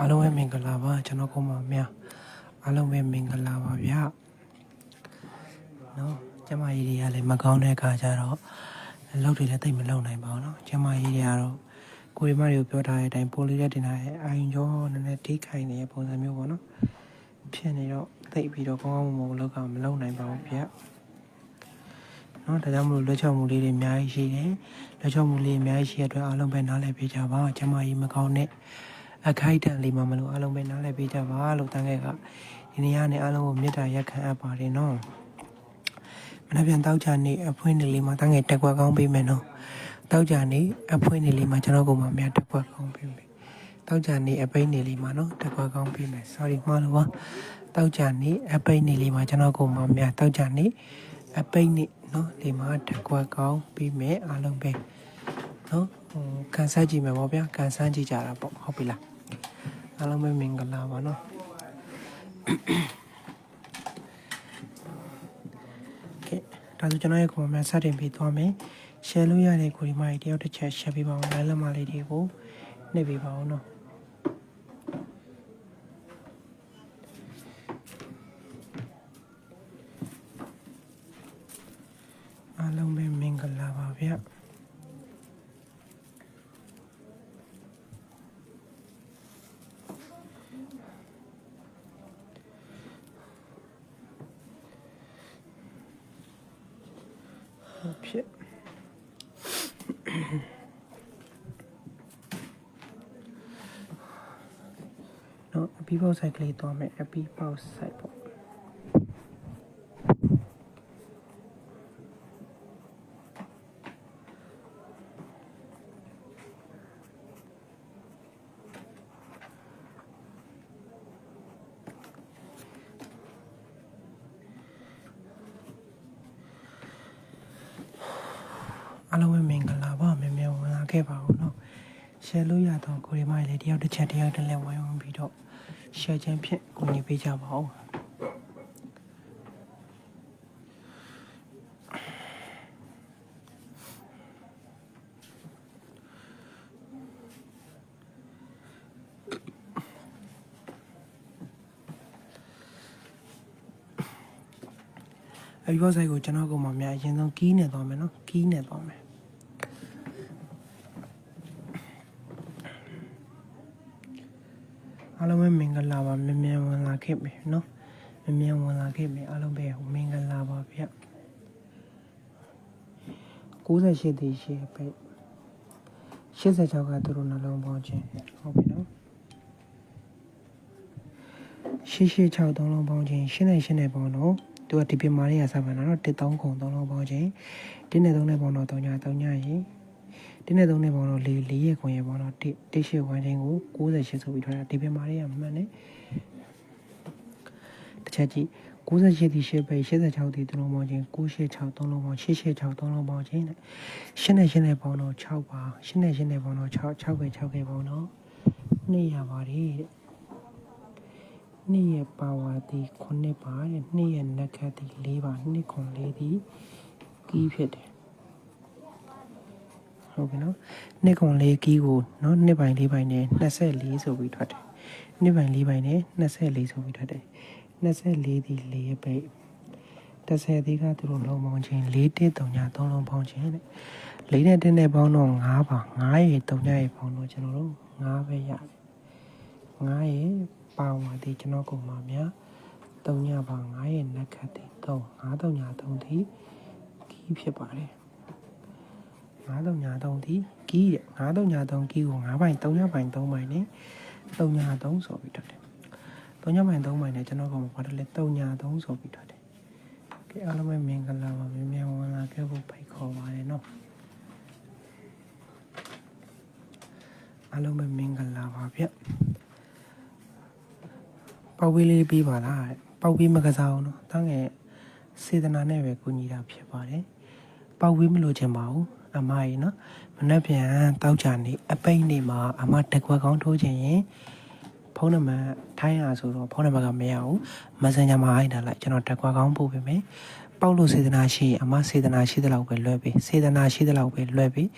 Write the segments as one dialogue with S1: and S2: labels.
S1: အားလုံးပဲမင်္ဂလာပါကျွန်တော်ကိုမများအားလုံးပဲမင်္ဂလာပါဗျာနော်ကျမကြီးတွေကလည်းမကောင်းတဲ့အခါကျတော့အလုပ်တွေလည်းတိတ်မလုပ်နိုင်ပါဘူးနော်ကျမကြီးတွေကတော့ကိုရီမတွေကိုပြောထားတဲ့အတိုင်းပိုလေးတဲ့တင်ထားတဲ့အာယုံကြောနည်းနည်းထိခိုင်နေတဲ့ပုံစံမျိုးပေါ့နော်ဖြစ်နေတော့တိတ်ပြီးတော့ကောင်းကောင်းမွန်မွန်လောက်ကမလုပ်နိုင်ပါဘူးဗျာနော်ဒါကြောင့်မလို့လွှတ်ချော်မှုလေးတွေအများကြီးရှိတယ်လွှတ်ချော်မှုလေးအများကြီးရှိတဲ့အတွက်အားလုံးပဲနားလည်ပေးကြပါကျမကြီးမကောင်းတဲ့ အခိုက်အတန့်လေးမှမလို့အားလုံးပဲနားလည်ပေးကြပါလို့တန်းခဲ့ကဒီနေ့ကနေအားလုံးကိုမေတ္တာရက်ခံအပ်ပါတယ်နော်မနေ့ပြန်တောက်ကြနေအဖွင့်နေလေးမှာတန်းခဲ့တက်ကွက်ကောင်းပေးမယ်နော်တောက်ကြနေအဖွင့်နေလေးမှာကျွန်တော်ကမှမြန်တက်ကွက်ကောင်းပေးမယ်တောက်ကြနေအပိတ်နေလေးမှာနော်တက်ကွက်ကောင်းပေးမယ် sorry မှားလို့ပါတောက်ကြနေအပိတ်နေလေးမှာကျွန်တော်ကမှမြန်တောက်ကြနေအပိတ်နေနော်ဒီမှာတက်ကွက်ကောင်းပေးမယ်အားလုံးပဲနော်ဟိုကန်ဆန်းကြည့်မယ်ပေါ့ဗျာကန်ဆန်းကြည့်ကြတာပေါ့ဟုတ်ပြီလား အားလုံးပဲမင်္ဂလာပါနော်ကဲဒါဆိုကျွန်တော်ရဲ့ကွန်မန့်စတင်ပြီးသွားမယ် share လို့ရတဲ့ကိုဒီမိုင်တယောက်တစ်ချက် share ပေးပါအောင် like လက်မလေးတွေကိုနှိပ်ပေးပါအောင်နော်အားလုံးပဲမင်္ဂလာပါဗျာ ဖြစ်နော်အပီပေါက်ဆိုင်ကလေးသွားမယ်အပီပေါက်ဆိုင်ပေါ့အားလုံးပဲမင်္ဂလာပါမေမေ ဝင်လာခဲ့ပါဦးနော် share လို့ရတော့ကိုရီမိုင်လေးတယောက်တစ်ချက်တယောက်တစ်လက်ဝိုင်းဝန်းပြီးတော့ share ခြင်းဖြင့်ကိုညီပေးကြပါဦးအပြီးတော့ဆိုင်ကိုကျွန်တော်ကမှအများအရင်ဆုံးကီးနေသွားမယ်နော်ကီးနေသွားမယ် အားလုံးပဲမင်္ဂလာပါမြင်မြန်ဝင်လာခဲ့ပြီနော်မြင်မြန်ဝင်လာခဲ့ပြီအားလုံးပဲမင်္ဂလာပါဗျ98တီရှိပဲ86ကသူတို့နှလုံးပေါင်းခြင်းဟုတ်ပြီနော်886သုံးလုံးပေါင်းခြင်းရှင်းနေရှင်းနေပေါင်းတော့သူကဒီပြမာလေးရစပါတော့13ခုသုံးလုံးပေါင်းခြင်းတင်းနဲ့သုံးနဲ့ပေါင်းတော့3ည3ညရင် တင်းနဲ့သုံးနဲ့ပေါင်းတော့4 4ရဲ့ခွန်ရဲ့ပေါင်းတော့1 1ရှိဝမ်းခြင်းကို98ဆိုပြီးထားတာဒီပြမာလေးရမှန်တယ်တစ်ချက်ကြည့်98ဒီရှစ်ပဲ86ဒီသုံးလုံးပေါင်းခြင်း986သုံးလုံးပေါင်း886သုံးလုံးပေါင်းခြင်းနဲ့ရှင်းနေရှင်းနေပေါင်းတော့6ပါရှင်းနေရှင်းနေပေါင်းတော့6 6ပဲ6ပဲပေါင်းတော့2ရပါတယ်တဲ့နှစ်ရဲ့ပါဝါသည်9ပါတဲ့နှစ်ရဲ့နက်ခတ်သည်4ပါနှစ်ခွန်လေးသည်ကီးဖြစ်တယ် ဟုတ်ပြီနော်နှစ်ခွန်လေးကီးကိုနော်နှစ်ပိုင်လေးပိုင်နဲ့24ဆိုပြီးထွက်တယ်နှစ်ပိုင်လေးပိုင်နဲ့24ဆိုပြီးထွက်တယ်24သည်4ရဲ့ပိတ်30သည်ကသူတို့လုံးပေါင်းခြင်း4တစ်3ည3လုံးပေါင်းခြင်းတဲ့4နဲ့1နဲ့ပေါင်းတော့5ပါ9ရေ3ညရေပေါင်းတော့ကျွန်တော်တို့5ပဲရတယ်9ရေပါဝါဒီကျွန်တော်ကိုမှများ3ညပါ9ရေနက်ခတ်ဒီ3 5 3ည3ဒီကီးဖြစ်ပါတယ် 9 3ည3ဒီကီးတဲ့9 3ည3ကီးကို9ပိုင်3ညပိုင်3ပိုင်နဲ့3ည3ဆိုပြီးထွက်တယ်3ညပိုင်3ပိုင်နဲ့ကျွန်တော်ကမှဘာလို့လဲ3ည3ဆိုပြီးထွက်တယ်ကဲအားလုံးပဲမင်္ဂလာပါမြင်မြန်ဝင်လာခဲ့ဖို့ဖိတ်ခေါ်ပါတယ်နော်အားလုံးပဲမင်္ဂလာပါဗျပေါက်ဝေးလေးပြီးပါလားတဲ့ပေါက်ဝေးမကစားအောင်နော်တန်းငယ်စေတနာနဲ့ပဲကိုညီတာဖြစ်ပါတယ်ပေါက်ဝေးမလို့ချင်ပါဘူး အမကြီးနော်မနှက်ပြန်တောက်ချနေအပိတ်နေမှာအမတက်ခွက်ကောင်းထိုးချင်ရင်ဖုန်းနံပါတ်ထိုင်းရဆိုတော့ဖုန်းနံပါတ်ကမရဘူး Messenger မှာအိုက်တာလိုက်ကျွန်တော်တက်ကွာကောင်းပို့ပေးမယ် ပေါက်လို့စေတနာရှိရင်အမစေတနာရှိတဲ့လောက်ပဲလွှဲပေးစေတနာရှိတဲ့လောက်ပဲလွှဲပေး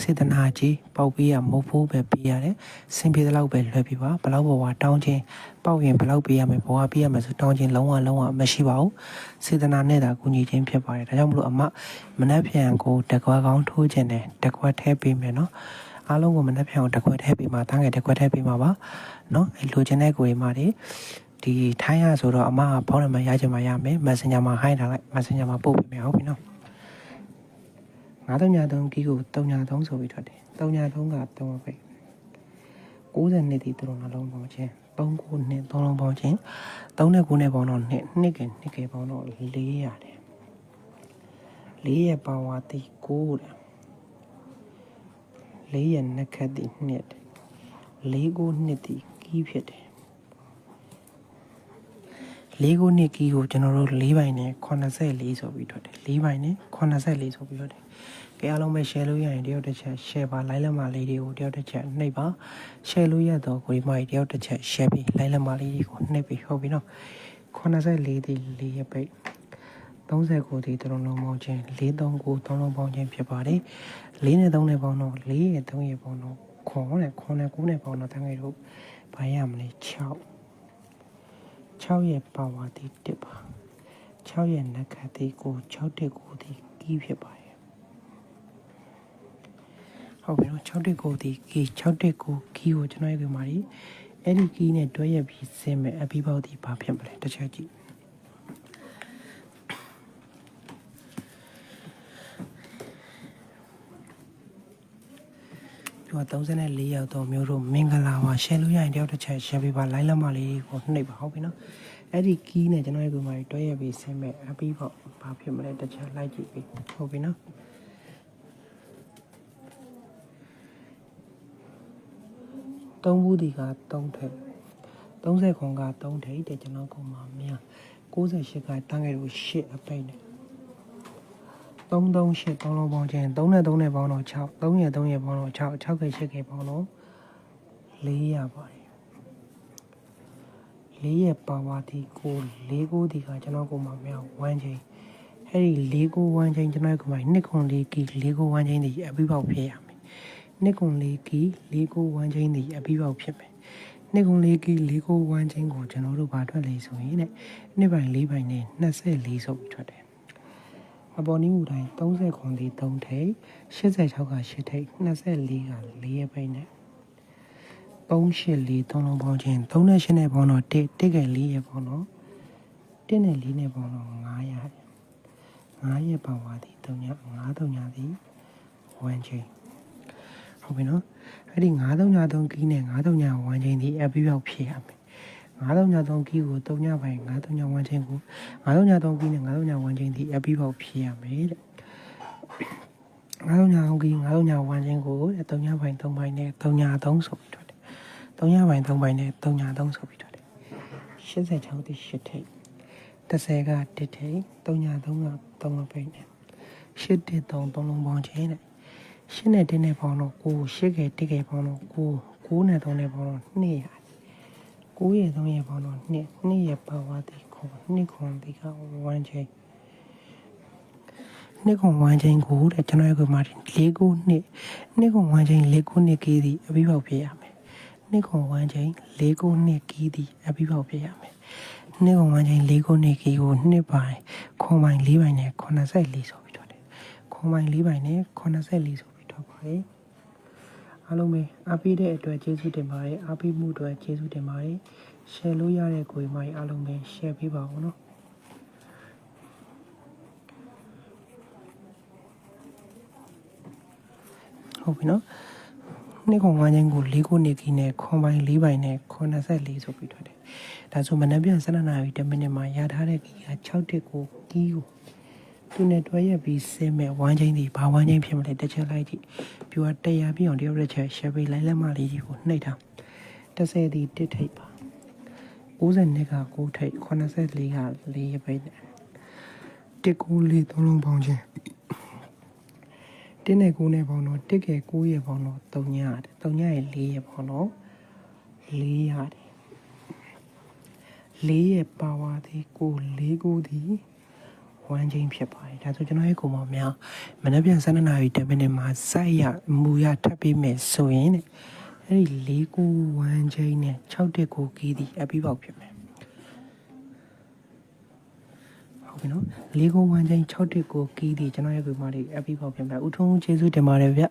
S1: စေတနာကြီးပေါက်ပေးရမဟုတ်ဘူးပဲပေးရတယ်စင်ပြေတဲ့လောက်ပဲလွှဲပေးပါဘလောက်ဘဝတောင်းချင်းပေါက်ရင်ဘလောက်ပေးရမယ်ဘဝပေးရမယ်ဆိုတောင်းချင်းလုံးဝလုံးဝမရှိပါဘူးစေတနာနဲ့သာကူညီခြင်းဖြစ်ပါတယ်ဒါကြောင့်မလို့အမမနှက်ပြန်ကိုတက်ကွာကောင်းထိုးခြင်းနဲ့တက်ကွာထဲပေးမယ်နော် အားလုံးကိုမနှက်ဖြောင်တစ်ခွက်ထည့်ပေးမှာတန်းငယ်တစ်ခွက်ထည့်ပေးမှာပါเนาะအဲလိုချင်တဲ့ကိုယ်တွေမှာဒီ ဒီထိုင်းရဆိုတော့အမကဖုန်းနံပါတ်ရချင်မှရမယ် Messenger မှာ hi ထားလိုက် Messenger မှာပို့ပေးမယ်ဟုတ်ပြီနော်93ကီကို33ဆိုပြီးထွက်တယ်33က3ပဲ90နှစ်ဒီသူတို့နှလုံးပေါင်းခြင်း39နှစ်3လုံးပေါင်းခြင်း3နဲ့9နဲ့ပေါင်းတော့နှစ်နှစ်ကနှစ်ကပေါင်းတော့4ရတယ်4ရပါဝါတီ9တဲ့လေးရနက်ခတ်သည်နှစ်လေးကိုနှစ်သည်ကီးဖြစ်တယ် လေးကိုနှစ်ကီးကိုကျွန်တော်တို့၄ပိုင်နဲ့84ဆိုပြီးထွက်တယ်၄ပိုင်နဲ့84ဆိုပြီးထွက်တယ်ကဲအားလုံးပဲ share လို့ရရင်တယောက်တစ်ချက် share ပါ like လက်မလေးတွေကိုတယောက်တစ်ချက်နှိပ်ပါ share လို့ရတော့ကိုဒီမိုက်တယောက်တစ်ချက် share ပြီး like လက်မလေးတွေကိုနှိပ်ပြီးဟုတ်ပြီနော်84သည်၄ရပိတ်39ဒီတလုံးလုံးပေါင်းခြင်း439သုံးလုံးပေါင်းခြင်းဖြစ်ပါတယ်4နဲ့3နဲ့ပေါင်းတော့4ရဲ့3ရဲ့ပေါင်းတော့ခွန်နဲ့ခွန်နဲ့9နဲ့ပေါင်းတော့တန်းငယ်တို့ဘာရမလဲ6 6ရဲ့ပါဝါတီ1ပါ6ရဲ့နက္ခတ်တီကို6တက်ကိုတီကီးဖြစ်ပါတယ်ဟုတ်ပြီနော်6တက်ကိုတီကီး6တက်ကိုကီးကိုကျွန်တော်ရဲ့ဒီမှာဒီအဲ့ဒီကီးနဲ့တွဲရက်ပြီးဆင်းမဲ့အပြီးပေါက်တီဘာဖြစ်မလဲတစ်ချက်ကြည့် သူက34ရောက်တော့မျိုးတို့မင်္ဂလာပါ share လို့ရရင်တယောက်တစ်ချက် share ပေးပါ line လက်မလေးကိုနှိပ်ပါဟုတ်ပြီနော်အဲ့ဒီ key နဲ့ကျွန်တော်ရဲ့ကိုယ်မှာတွဲရပြီးဆင်းမဲ့အပြီးပေါ့ဘာဖြစ်မလဲတစ်ချက်လိုက်ကြည့်ပြီးဟုတ်ပြီနော်သုံးဘူးဒီက3ထိပ်30ခွန်က3ထိပ်တဲ့ကျွန်တော်ကိုယ်မှာမြန်68ကတန်းငယ်လို့8အပိတ်နဲ့ 338 3လုံးပေါင်းခြင်း3နဲ့3နဲ့ပေါင်းတော့6 3ရ3ရပေါင်းတော့6 6က8ကပေါင်းတော့4ရပါတယ်4ရပါဝါတီကို4ကိုဒီကကျွန်တော်ကိုမှမြောက်1ချိန်အဲ့ဒီ4ကို1ချိန်ကျွန်တော်ကမှနှစ်ခွန်4ကီ4ကို1ချိန်ဒီအပြီးပေါက်ဖြစ်ရမယ်နှစ်ခွန်4ကီ4ကို1ချိန်ဒီအပြီးပေါက်ဖြစ်မယ်နှစ်ခွန်4ကီ4ကို1ချိန်ကိုကျွန်တော်တို့ဘာထွက်လဲဆိုရင်တဲ့နှစ်ပိုင်း4ပိုင်းနဲ့24ဆိုပြီးထွက်တယ် အပေါ်နီးမူတိုင်း30ခွန်ဒီ3ထိပ်86က8ထိပ်24က4ရပိတ်နဲ့384 3လုံးပေါင်းခြင်း3နဲ့8နဲ့ပေါင်းတော့1 1က4ရပေါင်းတော့1နဲ့4နဲ့ပေါင်းတော့9ရ9ရပေါင်းပါသည်3ည9 3ညသည်1ချင်းဟုတ်ပြီနော်အဲ့ဒီ9 3ည3ကီးနဲ့9 3ည1ချင်းဒီအပြည့်ရောက်ဖြစ်ရမယ် 9 3ည3ကီးကို3ညပိုင်း9 3ည1ချင်းကို9 3ည3ကီးနဲ့9 3ည1ချင်းဒီအပြည့်ပေါက်ဖြစ်ရမယ်တဲ့9 3ည3ကီး9 3ည1ချင်းကိုတဲ့3ညပိုင်း3ပိုင်းနဲ့3ည3ဆိုပြီးထွက်တယ်3ညပိုင်း3ပိုင်းနဲ့3ည3ဆိုပြီးထွက်တယ်86တိ8ထိပ်30က1ထိပ်3ည3က3လုံးပိတ်နဲ့8တိ3 3လုံးပေါင်းခြင်းတဲ့ရှင်းနဲ့တင်းနဲ့ပေါင်းတော့ကိုရှစ်ကဲတစ်ကဲပေါင်းတော့ကို9နဲ့3နဲ့ပေါင်းတော့2ရတယ် 9ရဲ့3ရဲ့ပေါင်းတော့2 2ရဲ့ပါဝါတီခေါ်2ခွန်တီက1ချိန်2ခွန်1ချိန်ကိုတဲ့ကျွန်တော်ရဲ့ကိုမှာ၄ခုနှစ်2ခွန်1ချိန်၄ခုနှစ်ကီးသည်အပြီးပေါက်ဖြစ်ရမယ်2ခွန်1ချိန်၄ခုနှစ်ကီးသည်အပြီးပေါက်ဖြစ်ရမယ်2ခွန်1ချိန်၄ခုနှစ်ကီးကို2ပိုင်းခွန်ပိုင်း4ပိုင်းနဲ့84ဆိုပြီးတော့တယ်ခွန်ပိုင်း4ပိုင်းနဲ့84ဆိုပြီးတော့ပါတယ် အားလုံးပဲအားပေးတဲ့အတွက်ကျေးဇူးတင်ပါတယ်အားပေးမှုအတွက်ကျေးဇူးတင်ပါတယ် share လို့ရတဲ့ကိုယ်မိုင်းအားလုံးပဲ share ပေးပါဦးနော်ဟုတ်ပြီနော်နေ့ကောင်ဝိုင်းချင်းကို၄ခုနေကီနဲ့ခွန်ပိုင်း၄ပိုင်းနဲ့84ဆိုပြီးထွက်တယ်ဒါဆိုမနက်ပြန်7နာရီ10မိနစ်မှာရထားတဲ့ကီက6တက်ကိုကီကို သူနဲ့တွဲရက်ပြီးဆင်းမဲ့ဝိုင်းချင်းဒီဘာဝိုင်းချင်းဖြစ်မလဲတစ်ချက်လိုက်ကြည့်ပြူကတရားပြည့်အောင်တယောက်တစ်ချက် share ပေးလိုက်လက်မလေးကြီးကိုနှိပ်ထား30ဒီတစ်ထိပ်ပါ92က9ထိပ်84က4ရပိတ်နဲ့တစ်ကူလေးသုံးလုံးပေါင်းချင်းတင်းနဲ့9နဲ့ပေါင်းတော့တစ်ကဲ9ရပေါင်းတော့3ရတယ်3ရရဲ့4ရပေါင်းတော့4ရတယ်လေးရဲ့ပါဝါသည်ကိုလေးကိုသည် ဝမ်းချင်းဖြစ်ပါတယ်ဒါဆိုကျွန်တော်ရဲ့ကိုမောင်များမနေ့ပြန်7နာရီ10မိနစ်မှာစိုက်ရမူရထပ်ပြီးမယ်ဆိုရင်တဲ့အဲ့ဒီလေးကိုဝမ်းချင်းနဲ့6တက်ကိုကီးသည်အပြီးပေါက်ဖြစ်မယ်ဟုတ်ပြီနော်လေးကိုဝမ်းချင်း6တက်ကိုကီးသည်ကျွန်တော်ရဲ့ကိုမောင်လေးအပြီးပေါက်ဖြစ်မယ်ဦးထုံးကျေးဇူးတင်ပါတယ်ဗျ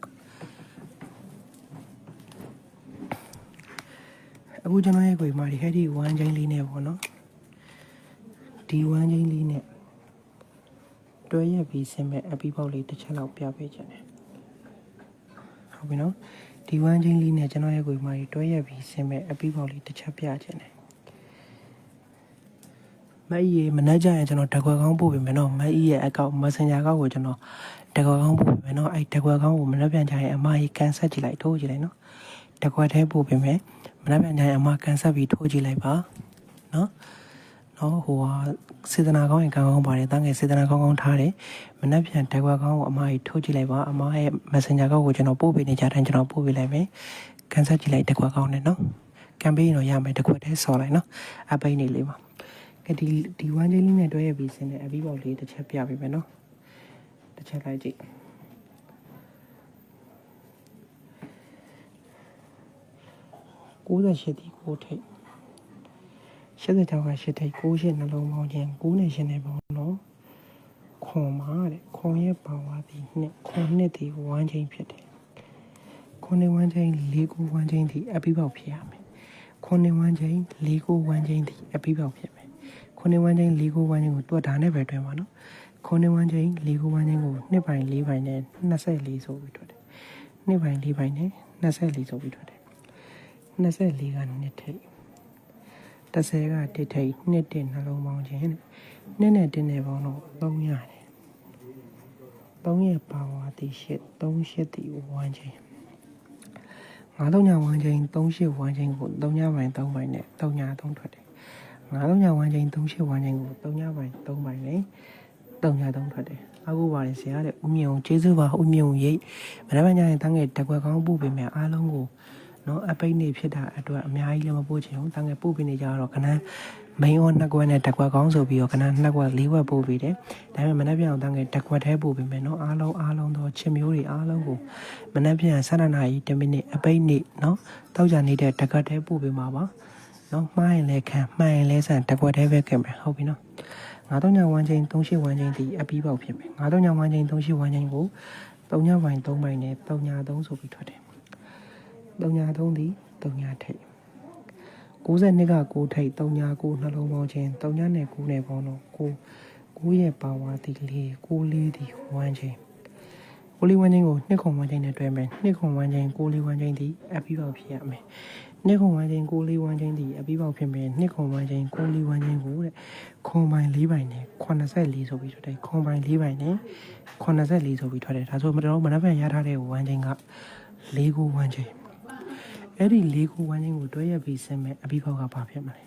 S1: အခုကျွန်တော်ရဲ့ကိုမောင်လေးဟဲ့ဒီဝမ်းချင်းလေးနဲ့ပေါ့နော်ဒီဝမ်းချင်းလေးနဲ့ တွဲရက်ပြီးဆင်းမဲ့အပီပေါက်လေးတစ်ချက်လောက်ပြပေးခြင်းတယ်ဟုတ်ပြီနော်ဒီဝမ်းချင်းလေးနဲ့ကျွန်တော်ရဲ့ကိုယ်မကြီးတွဲရက်ပြီးဆင်းမဲ့အပီပေါက်လေးတစ်ချက်ပြခြင်းတယ်မအီရေမနှက်ကြရင်ကျွန်တော်တကွယ်ကောင်းပို့ပေးမယ်နော်မအီရဲ့အကောင့် Messenger ကောက်ကိုကျွန်တော်တကွယ်ကောင်းပို့ပေးမယ်နော်အဲ့တကွယ်ကောင်းကိုမနှက်ပြန်ကြရင်အမကြီးကန်ဆက်ကြည့်လိုက်ထိုးကြည့်လိုက်နော်တကွယ်ထဲပို့ပေးမယ်မနှက်ပြန်ကြရင်အမကန်ဆက်ပြီးထိုးကြည့်လိုက်ပါနော် နော်ဟိုဟာစေတနာကောင်းရင်ကောင်းကောင်းပါတယ်တန်းငယ်စေတနာကောင်းကောင်းထားတယ်မနှက်ပြန်တက်ကွာကောင်းကိုအမကြီးထုတ်ကြည့်လိုက်ပါအမရဲ့ Messenger ကောက်ကိုကျွန်တော်ပို့ပေးနေကြတိုင်းကျွန်တော်ပို့ပေးလိုက်မယ်ကန်ဆက်ကြည့်လိုက်တက်ကွာကောင်းနဲ့နော်ကမ်ပိန်းတော့ရမယ်တက်ကွာတဲဆော်လိုက်နော်အပိန်းနေလေးပါကဲဒီဒီဝမ်းချင်းလေးနဲ့တွဲရပြီးစင်းတဲ့အပြီးပေါက်လေးတစ်ချက်ပြပေးမယ်နော်တစ်ချက်လိုက်ကြည့်98ဒီကိုထိတ် 86က8ထိပ်9ရှစ်နှလုံးပေါင်းခြင်း9နဲ့ရှင်နေပေါင်းနော်ခွန်မာတဲ့ခွန်ရဲ့ပါဝါသည်နှစ်ခွန်နှစ်သည်ဝမ်းချင်းဖြစ်တယ်ခွန်နေဝမ်းချင်း၄ခုဝမ်းချင်းသည်အပိပေါက်ဖြစ်ရမယ်ခွန်နေဝမ်းချင်း၄ခုဝမ်းချင်းသည်အပိပေါက်ဖြစ်မယ်ခွန်နေဝမ်းချင်း၄ခုဝမ်းချင်းကိုတွက်တာနဲ့ပဲတွဲပါနော်ခွန်နေဝမ်းချင်း၄ခုဝမ်းချင်းကိုနှစ်ပိုင်း၄ပိုင်းနဲ့24ဆိုပြီးတွက်တယ်နှစ်ပိုင်း၄ပိုင်းနဲ့24ဆိုပြီးတွက်တယ်24ကနှစ်ထိပ် 30ကတစ်ထိပ်နှစ်တစ်နှလုံးပေါင်းခြင်းတဲ့နှစ်နဲ့တစ်နဲ့ပေါင်းတော့3ရတယ်3ရဲ့ပါဝါတီရှစ်3ရှစ်တီဝမ်းခြင်း9လုံးညာဝမ်းခြင်း3ရှစ်ဝမ်းခြင်းကို3ညပိုင်း3ပိုင်းနဲ့3ည3ထွက်တယ်9လုံးညာဝမ်းခြင်း3ရှစ်ဝမ်းခြင်းကို3ညပိုင်း3ပိုင်းနဲ့3ည3ထွက်တယ်အခုပါတယ်ဆရာတဲ့ဦးမြင့်အောင်ကျေးဇူးပါဦးမြင့်အောင်ရိတ်မနေ့ကညရင်တန်းငယ်တက်ွက်ကောင်းပို့ပေးမယ်အားလုံးကို နော်အပိတ်နေဖြစ်တာအတွက်အများကြီးလည်းမပို့ချင်ဘူးတန်းငယ်ပို့ပေးနေကြတော့ခဏ main on နှစ်ကွက်နဲ့တက်ကွက်ကောင်းဆိုပြီးတော့ခဏနှစ်ကွက်လေးကွက်ပို့ပေးတယ်ဒါပေမဲ့မနေ့ပြန်အောင်တန်းငယ်တက်ကွက်ထဲပို့ပေးမယ်နော်အားလုံးအားလုံးသောချစ်မျိုးတွေအားလုံးကိုမနေ့ပြန်7နာရီ10မိနစ်အပိတ်နေနော်တောက်ကြနေတဲ့တက်ကွက်ထဲပို့ပေးမှာပါနော်မှားရင်လည်းခံမှန်ရင်လည်းဆန်တက်ကွက်ထဲပဲခင်မယ်ဟုတ်ပြီနော်ငါတော့ညဝမ်းချင်း38ဝမ်းချင်းဒီအပြီးပေါက်ဖြစ်မယ်ငါတော့ညဝမ်းချင်း38ဝမ်းချင်းကို3ညပိုင်း3ပိုင်းနဲ့3ည3ဆိုပြီးထွက်တယ် 3ညာ3သည်3ညာထိပ်62က6ထိပ်3ညာ9နှလုံးပေါင်းခြင်း3ညာနဲ့9နဲ့ပေါင်းတော့9 9ရဲ့ပါဝါသည်လေး9လေးသည်ဝမ်းခြင်းကိုလေးဝမ်းခြင်းကိုနှစ်ခုဝမ်းခြင်းနဲ့တွဲမယ်နှစ်ခုဝမ်းခြင်းကိုလေးဝမ်းခြင်းသည်အပြီးပေါက်ဖြစ်ရမယ်နှစ်ခုဝမ်းခြင်းကိုလေးဝမ်းခြင်းသည်အပြီးပေါက်ဖြစ်မယ်နှစ်ခုဝမ်းခြင်းကိုလေးဝမ်းခြင်းကိုတဲ့ခွန်ပိုင်း၄ပိုင်းနဲ့84ဆိုပြီးထွက်တယ်ခွန်ပိုင်း၄ပိုင်းနဲ့84ဆိုပြီးထွက်တယ်ဒါဆိုမတော်မနက်ဖြန်ရထားတဲ့ဝမ်းခြင်းက၄ခုဝမ်းခြင်း အဲ့ဒီလေးခုဝမ်းချင်းကိုတွဲရပြီးဆင်းမဲ့အပြီးပေါက်ကဘာဖြစ်မလဲ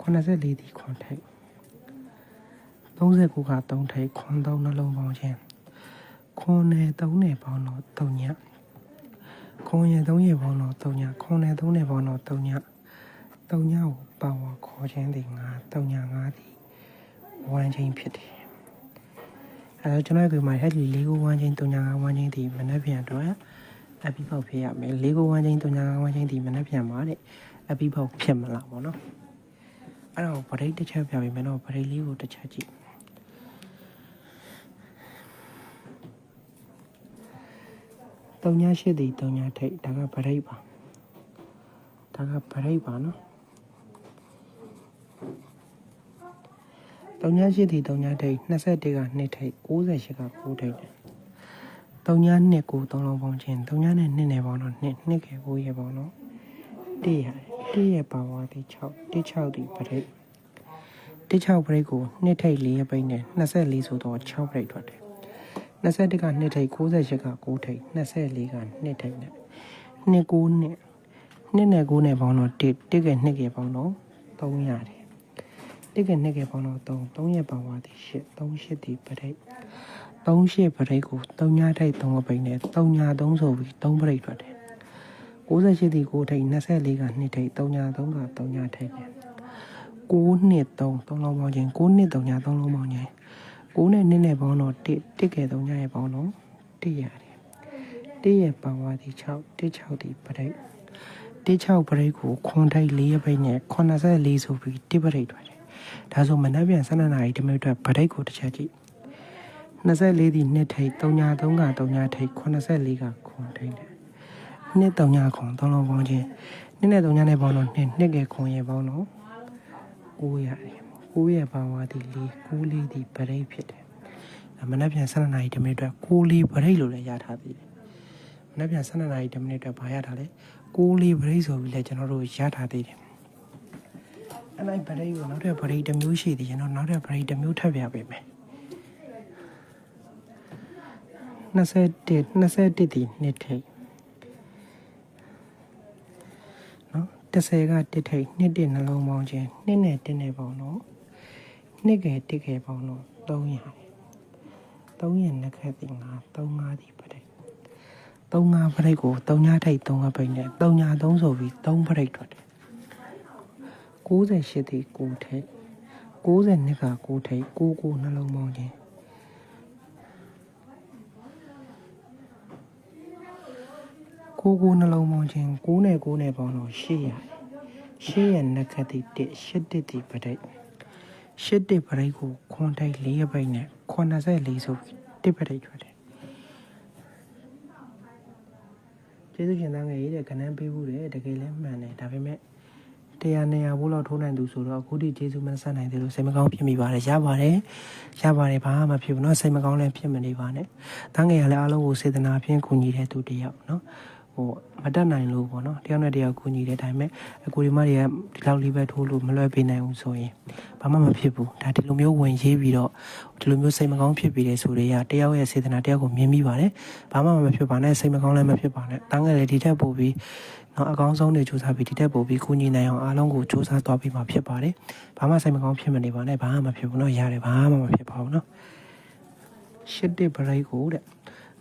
S1: 84ဒီခွန်ထိပ်39က3ထိပ်ခွန်3နှလုံးပေါင်းခြင်းခွန်နဲ့3နဲ့ပေါင်းတော့3ညခွန်ရဲ့3ရဲ့ပေါင်းတော့3ညခွန်နဲ့3နဲ့ပေါင်းတော့3ည3ညကိုပါဝါခေါ်ခြင်းဒီငါ3ည5ဒီဝမ်းချင်းဖြစ်တယ်အဲတော့ကျွန်တော်ဒီမှာဟဲ့ဒီလေးခုဝမ်းချင်း3ည5ဝမ်းချင်းဒီမနေ့ပြန်တော့ အပီပေါက်ဖြစ်ရမယ်လေးကိုဝမ်းချင်းတုံညာဝမ်းချင်းဒီမနှက်ပြန်ပါတဲ့အပီပေါက်ဖြစ်မလားပေါ့နော်အဲ့တော့ဗရိတ်တစ်ချက်ပြပေးမယ်နော်ဗရိတ်လေးကိုတစ်ချက်ကြည့်တုံညာရှိသည်တုံညာထိတ်ဒါကဗရိတ်ပါဒါကဗရိတ်ပါနော်တုံညာရှိသည်တုံညာထိတ်21က2ထိတ်68က9ထိတ်တယ် 3ညနှစ်ကို3လုံးပေါင်းခြင်း3ညနဲ့2နဲ့ပေါင်းတော့2နှစ်ကေ9ရဲ့ပေါင်းတော့1ရတယ်1ရဲ့ပါဝါဒီ6 1 6ဒီပရိတ်1 6ပရိတ်ကို2ထိပ်4ရဲ့ပိတ်နဲ့24ဆိုတော့6ပရိတ်ထွက်တယ်21က2ထိပ်68က9ထိပ်24က2ထိပ်နဲ့2 9နဲ့2နဲ့9နဲ့ပေါင်းတော့1 1က2ကေပေါင်းတော့3ရတယ်1က2ကေပေါင်းတော့3 3ရဲ့ပါဝါဒီ8 3 8ဒီပရိတ် 3ရှစ်ပရိတ်ကို3ညထိပ်3အပိတ်နဲ့3ည3ဆိုပြီး3ပရိတ်ထွက်တယ်68ဒီ9ထိပ်24က2ထိပ်3ည3က3ညထိပ်နဲ့6နှစ်3 3လုံးပေါင်းခြင်း6နှစ်3ည3လုံးပေါင်းခြင်း6နဲ့2နဲ့ပေါင်းတော့1 1ကဲ3ညရဲ့ပေါင်းတော့1ရတယ်1ရဲ့ပေါင်းသွားသည်6 1 6ဒီပရိတ်1 6ပရိတ်ကိုခွန်ထိုက်4ရဲ့ပိတ်နဲ့84ဆိုပြီး1ပရိတ်ထွက်တယ်ဒါဆိုမနက်ပြန်12နာရီတမိနစ်အတွက်ပရိတ်ကိုတစ်ချက်ကြည့် 24ဒီနှစ်ထိတ်3ည3က3ညထိတ်84ကခွန်ထိတ်တယ်နှစ်3ညခွန်3လုံးပေါင်းခြင်းနှစ်နဲ့3ညနဲ့ပေါင်းတော့နှစ်နှစ်ကဲခွန်ရဲ့ပေါင်းတော့9ရတယ်9ရဲ့ပေါင်းသွားသည်4 9လေးဒီပရိတ်ဖြစ်တယ်ဒါမနက်ပြန်12နာရီတမိနစ်အတွက်9လေးပရိတ်လို့လည်းရထားသေးတယ်မနက်ပြန်12နာရီတမိနစ်အတွက်ဘာရထားလဲ9လေးပရိတ်ဆိုပြီးလည်းကျွန်တော်တို့ရထားသေးတယ်အဲ့လိုက်ပရိတ်ကိုနောက်ထပ်ပရိတ်တစ်မျိုးရှိသေးတယ်ကျွန်တော်နောက်ထပ်ပရိတ်တစ်မျိုးထပ်ပြပေးမယ် 21 21ဒီနှစ်ထိတ်နော်30ကတစ်ထိတ်နှစ်တစ်နှလုံးပေါင်းခြင်းနှစ်နဲ့တစ်နဲ့ပေါင်းတော့နှစ်ကဲတစ်ကဲပေါင်းတော့300 300နှစ်ခက်တင်ငါ35ဒီပရိတ်35ပရိတ်ကို3ညထိတ်3ကပိတ်နဲ့3ည3ဆိုပြီး3ပရိတ်ထွက်တယ်98ဒီ9ထိတ်90နှစ်က9ထိတ်99နှလုံးပေါင်းခြင်း ကိုကိုနှလုံးပေါင်းခြင်း9နဲ့9နဲ့ပေါင်းတော့800 8ရဲ့နက္ခတ်တိ1 8တိတိပရိတ်8တိပရိတ်ကိုခွန်ထိုက်4ရဲ့ပိတ်နဲ့84ဆိုတစ်ပရိတ်ထွက်တယ်ကျေးဇူးရှင်သားငယ်ရေးတဲ့ကဏ္ဍပေးဖို့တယ်တကယ်လည်းမှန်တယ်ဒါပေမဲ့တရားနေရာဘိုးလောက်ထိုးနိုင်သူဆိုတော့အခုထိကျေးဇူးမဆက်နိုင်သေးလို့စိတ်မကောင်းဖြစ်မိပါတယ်ရပါတယ်ရပါတယ်ဘာမှမဖြစ်ဘူးเนาะစိတ်မကောင်းလည်းဖြစ်မနေပါနဲ့တန်းငယ်ကလည်းအားလုံးကိုစေတနာဖြင့်ကူညီတဲ့သူတစ်ယောက်เนาะ ဟိုမတက်နိုင်လို့ပေါ့နော်တယောက်နဲ့တယောက်ကူညီတယ်ဒါပေမဲ့အကူဒီမတွေကဒီလောက်လေးပဲထိုးလို့မလွယ်ပေးနိုင်ဘူးဆိုရင်ဘာမှမဖြစ်ဘူးဒါဒီလိုမျိုးဝင်ရေးပြီးတော့ဒီလိုမျိုးစိတ်မကောင်းဖြစ်ပြီးတယ်ဆိုတော့ရတယောက်ရဲ့စေတနာတယောက်ကိုမြင်မိပါတယ်ဘာမှမဖြစ်ပါနဲ့စိတ်မကောင်းလည်းမဖြစ်ပါနဲ့တန်းငယ်လည်းဒီထက်ပိုပြီးနော်အကောင်းဆုံးတွေစူးစမ်းပြီးဒီထက်ပိုပြီးကူညီနိုင်အောင်အားလုံးကိုစူးစမ်းသွားပြီးမှဖြစ်ပါတယ်ဘာမှစိတ်မကောင်းဖြစ်မနေပါနဲ့ဘာမှမဖြစ်ဘူးနော်ရတယ်ဘာမှမဖြစ်ပါဘူးနော်ရှစ်တစ်ဘရိတ်ကိုတဲ့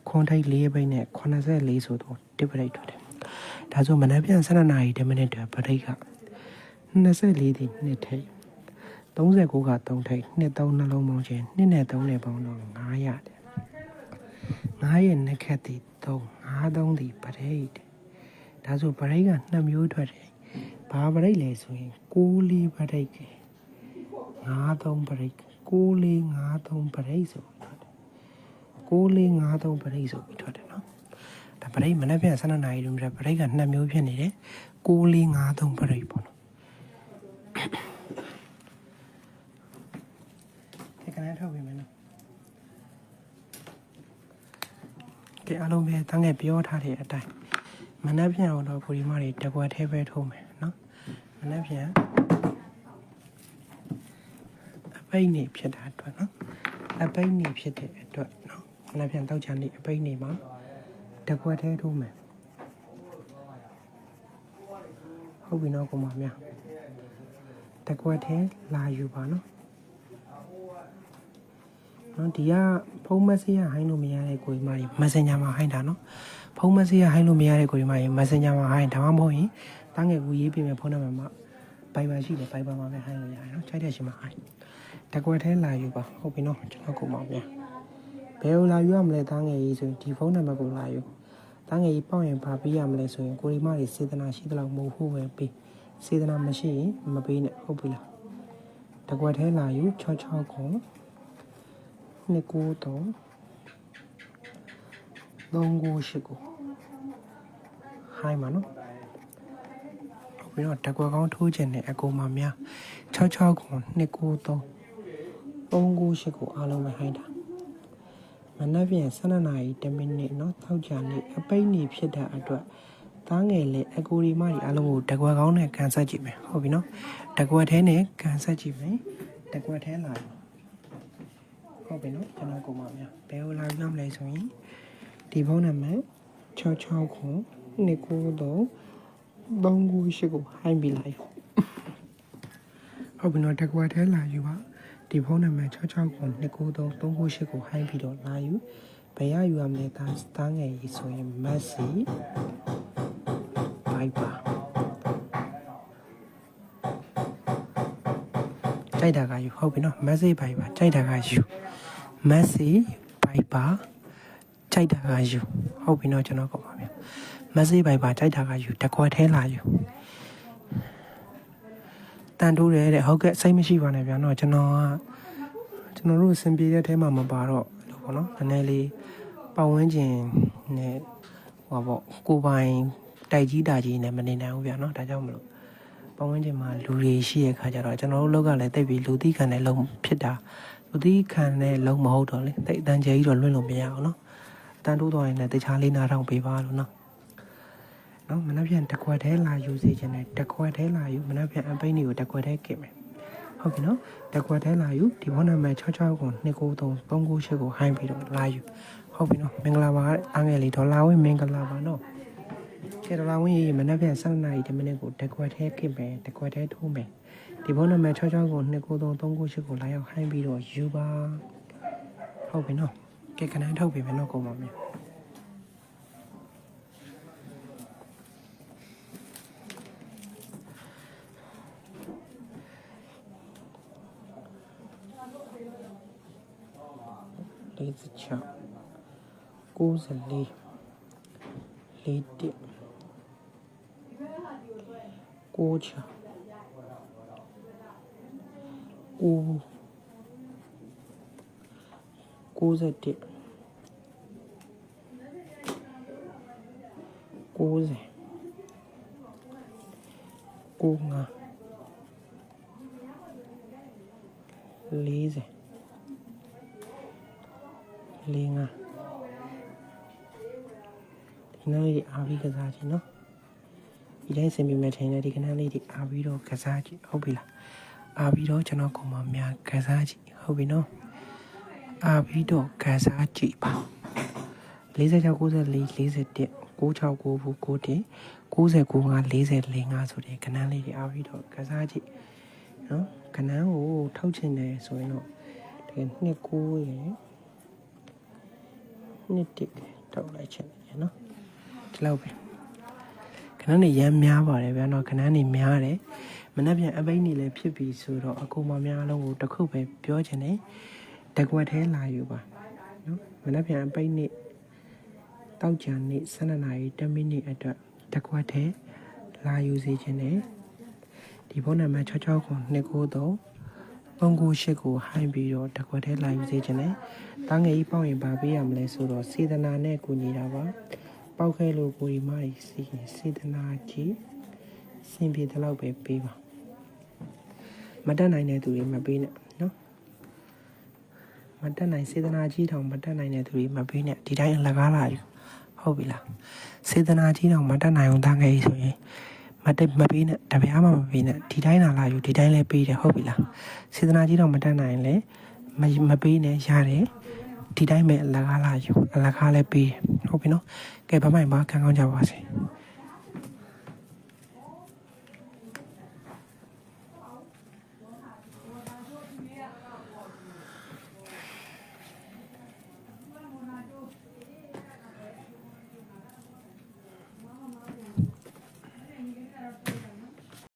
S1: ခွန်ထိုက်၄ဘိတ်နဲ့84ဆိုတော့တစ်ဘရိတ်ထွက်တယ်ဒါဆိုမနက်ပြန်12နာရီ10မိနစ်တည်းဘရိတ်က24ဒီနှစ်ထိတ်39က3ထိတ်နှစ်3နှလုံးပေါင်းခြင်းနှစ်နဲ့3နဲ့ပေါင်းတော့9ရတယ်9ရဲ့နှစ်ခက်ဒီ3 5 3ဒီဘရိတ်ဒါဆိုဘရိတ်က2မျိုးထွက်တယ်ဘာဘရိတ်လဲဆိုရင်6လီဘရိတ်က9 3ဘရိတ်6လီ9 3ဘရိတ်ဆို6လေး 5 3ပရိတ်ဆိုပြီးထွက်တယ်နော်ဒါပရိတ်မနေ့ပြန်12နာရီတွင်ပရိတ်က2မျိုးဖြစ်နေတယ်6လေး5 3ပရိတ်ပေါ့နော်ဒီကနေ့ထောက်ပေးမယ်နော်ကဲအားလုံးပဲတန်းငယ်ပြောထားတဲ့အတိုင်းမနေ့ပြန်တော့ပူရီမတွေတကွက်သေးပဲထိုးမယ်နော်မနေ့ပြန်အပိတ်နေဖြစ်တာအတွက်နော်အပိတ်နေဖြစ်တဲ့အတွက်နော် မနက်ဖြန်တောက်ချန်နေ့အပိတ်နေ့မှာတကွက်သေးထိုးမယ်ဟုတ်ပြီနော်ကောင်မများတကွက်သေးလာယူပါနော်နော်ဒီကဖုန်းမက်ဆေ့ရဟိုင်းလို့မရတဲ့ကိုကြီးမကြီး Messenger မှာဟိုင်းတာနော်ဖုန်းမက်ဆေ့ရဟိုင်းလို့မရတဲ့ကိုကြီးမကြီး Messenger မှာဟိုင်းဒါမှမဟုတ်ရင်တန်းငယ်ကူရေးပေးမယ်ဖုန်းနံပါတ်မှာ Viber ရှိတယ် Viber မှာပဲဟိုင်းလို့ရတယ်နော်ခြိုက်တဲ့ရှင်မှာဟိုင်းတကွက်သေးလာယူပါဟုတ်ပြီနော်ကျွန်တော်ကောင်မများ ဘယ်လိုလာယူရမလဲတားငယ်ကြီးဆိုရင်ဒီဖုန်းနံပါတ်ကိုလာယူတားငယ်ကြီးပေါက်ရင်ဘာပေးရမလဲဆိုရင်ကိုရီမတွေစေတနာရှိသလောက်မဟုတ်ဘူးပဲပေးစေတနာမရှိရင်မပေးနဲ့ဟုတ်ပြီလားတကွက်ထဲလာယူ66ခုနှစ်ကိုတော့3ကိုရှိကိုဟိုင်းမနော်ပြီးတော့တကွက်ကောင်းထိုးခြင်းနဲ့အကူမများ66ခုနှစ်ကိုတော့3ကိုရှိကိုအားလုံးပဲဟိုင်းတာ မနက်ပြန်12နာရီ10မိနစ်เนาะထောက်ကြနေအပိတ်နေဖြစ်တဲ့အတွက်သားငယ်လေးအကူဒီမကြီးအားလုံးကိုတကွက်ကောင်းနဲ့ကန်ဆက်ကြည့်မယ်ဟုတ်ပြီเนาะတကွက်ထဲနဲ့ကန်ဆက်ကြည့်မယ်တကွက်ထဲလာဟုတ်ပြီเนาะကျွန်တော်ကိုမများဘယ်လိုလာပြမလဲဆိုရင်ဒီဖုန်းနံပါတ်66ခု29 3ခုရှိကိုဟိုင်းပြီးလိုက်ဟုတ်ပြီเนาะတကွက်ထဲလာယူပါ ဒီဖုန်းနံပါတ်66ခု293 398ကိုဟိုင်းပြီးတော့လာယူဘယ်ရယူရမလဲဒါစတားငယ်ကြီးဆိုရင် Messi Viber ကြိုက်တာကယူဟုတ်ပြီနော် message ပိုင်ပါကြိုက်တာကယူ message ပိုင်ပါကြိုက်တာကယူဟုတ်ပြီနော်ကျွန်တော်ကောက်ပါဗျ message ပိုင်ပါကြိုက်တာကယူတကွက်ထဲလာယူ တန်တိုးတယ်တဲ့ဟုတ်ကဲ့စိတ်မရှိပါနဲ့ဗျာနော်ကျွန်တော်ကကျွန်တော်တို့အဆင်ပြေတဲ့ထဲမှာမပါတော့လို့ပေါ့နော်နည်းနည်းလေးပတ်ဝန်းကျင်နဲ့ဟောပေါ့ကိုယ်ပိုင်တိုက်ကြီးတာကြီးနဲ့မနေနိုင်ဘူးဗျာနော်ဒါကြောင့်မလို့ပတ်ဝန်းကျင်မှာလူတွေရှိရဲ့ခါကျတော့ကျွန်တော်တို့လောက်ကလည်းတိတ်ပြီးလူသိခံတဲ့လုံဖြစ်တာလူသိခံတဲ့လုံမဟုတ်တော့လေတိတ်အတန်ကျဲကြီးတော့လွင့်လို့မရအောင်နော်အတန်တိုးတော့ရင်လည်းတခြားလေးနားထောင်ပေးပါလို့နော် နော်မနှက်ပြန်တခွက်ထဲလာယူစေချင်တယ်တခွက်ထဲလာယူမနှက်ပြန်အပိတ်တွေကိုတခွက်ထဲကင်မယ်ဟုတ်ပြီနော်တခွက်ထဲလာယူဒီဖုန်းနံပါတ်66ကို293 398ကိုဟိုင်းပြီးတော့လာယူဟုတ်ပြီနော်မင်္ဂလာပါအားငယ်လေးဒေါ်လာဝင်မင်္ဂလာပါနော်ကဲဒေါ်လာဝင်ရေမနှက်ပြန်7နာရီ10မိနစ်ကိုတခွက်ထဲကင်မယ်တခွက်ထဲထိုးမယ်ဒီဖုန်းနံပါတ်66ကို293 398ကိုလာရောက်ဟိုင်းပြီးတော့ယူပါဟုတ်ပြီနော်ကဲခဏထုတ်ပြီမယ်နော်ကိုမမြင် 96 94 41 96 9 91 90 95 40 လေးငါဒီနောက်ဒီအားပြီးကစားခြင်းနော်ဒီတိုင်းဆင်ပြမဲ့ထင်တယ်ဒီကနေ့လေးဒီအားပြီးတော့ကစားခြင်းဟုတ်ပြီလားအားပြီးတော့ကျွန်တော်ကိုမများကစားခြင်းဟုတ်ပြီနော်အားပြီးတော့ကစားခြင်းပါ46 94 41 969 91 99 40 45ဆိုတဲ့ကဏ္ဍလေးတွေအားပြီးတော့ကစားကြည့်နော်ကဏ္ဍကိုထောက်ချင်တယ်ဆိုရင်တော့တကယ်29ရယ် နှစ်တစ်ထုတ်လိုက်ချင်တယ်နော်ဒီလောက်ပဲခဏနေရမ်းများပါတယ်ဗျာနော်ခဏနေများတယ်မနှက်ပြန်အပိန်းနေလည်းဖြစ်ပြီဆိုတော့အကူမများအလုံးကိုတစ်ခုပဲပြောချင်တယ်တကွက်သေးလာယူပါနော်မနှက်ပြန်အပိန်းနေတောက်ကြံနေ12နာရီ10မိနစ်အတွက်တကွက်သေးလာယူစေချင်တယ်ဒီဖုန်းနံပါတ် 66ကို293 398ကိုဟိုင်းပြီးတော့တကွက်သေးလာယူစေချင်တယ်တားငယ်ကြီးပေါ့ရင်ဗာပေးရမလဲဆိုတော့စေတနာနဲ့ကူညီတာပါပောက်ခဲလို့ကိုဒီမကြီးစီစေတနာကြီးစင်ပြေတဲ့လောက်ပဲပေးပါမတက်နိုင်တဲ့သူတွေမပေးနဲ့နော်မတက်နိုင်စေတနာကြီးတောင်မတက်နိုင်တဲ့သူတွေမပေးနဲ့ဒီတိုင်းအလကားလာယူဟုတ်ပြီလားစေတနာကြီးတောင်မတက်နိုင်အောင်တားခဲ့ဆိုရင် မတက်မပေးနဲ့တပြားမှမပေးနဲ့ဒီတိုင်းလာလာယူဒီတိုင်းလည်းပေးတယ်ဟုတ်ပြီလားစေတနာကြီးတောင်မတက်နိုင်လည်းမမပေးနဲ့ရတယ်ဒီတိုင်းပဲအလကားလာယူအလကားလည်းပေးတယ်ဟုတ်ပြီနော်ကဲဘာမှမခံကောင်းကြပါစေ